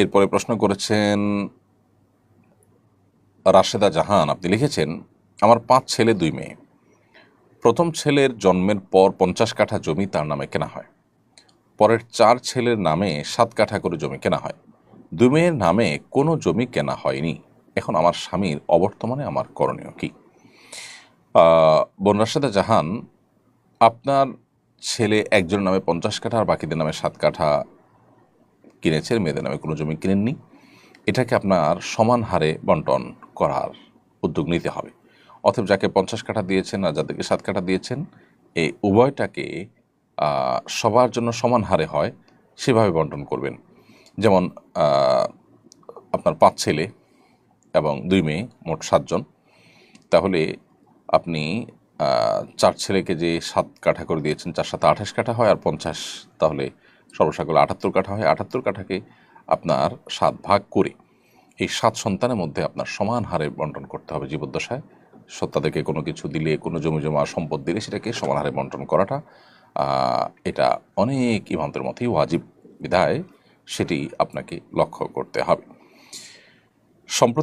এরপরে প্রশ্ন করেছেন, রাশেদা জাহান, আপনি লিখেছেন, আমার পাঁচ ছেলে, দুই মেয়ে। প্রথম ছেলের জন্মের পর পঞ্চাশ কাঠা জমি তার নামে কেনা হয়। পরের চার ছেলের নামে সাত কাঠা করে জমি কেনা হয়। দুই মেয়ের নামে কোনো জমি কেনা হয়নি। এখন আমার স্বামীর অবর্তমানে আমার করণীয় কি? বোন রাশেদা জাহান, আপনার ছেলে একজনের নামে পঞ্চাশ কাঠা আর বাকিদের নামে সাত কাঠা কিনেছেন মেয়েদের নামে কোনো জমি কিনেননি। এটাকে আপনার সমান হারে বন্টন করার উদ্যোগ নিতে হবে। অতএব যাকে পঞ্চাশ কাঠা দিয়েছেন আর যাদেরকে সাত কাঠা দিয়েছেন, এই উভয়টাকে সবার জন্য সমান হারে হয়, সেভাবে বন্টন করবেন। যেমন আপনার পাঁচ ছেলে এবং দুই মেয়ে, মোট সাতজন। তাহলে আপনি চার ছেলেকে যে সাত কাঠা করে দিয়েছেন, চার সাথে আঠাশ কাঠা হয় আর পঞ্চাশ, তাহলে সর্বসাকলে আটাত্তর কাঠা হয়, আটাত্তর কাঠাকে আপনার সাত ভাগ করে এই সাত সন্তানের মধ্যে আপনার সমান হারে বন্টন করতে হবে জীবদ্দশায়। তাদেরকে কোনো কিছু দিলে, কোনো জমি জমা সম্পদ দিলে সেটাকে সমান হারে বন্টন করাটা এটা অনেক ইমামদের মতোই ওয়াজিব বিধায় সেটি আপনাকে লক্ষ্য করতে হবে। সম্প্রতি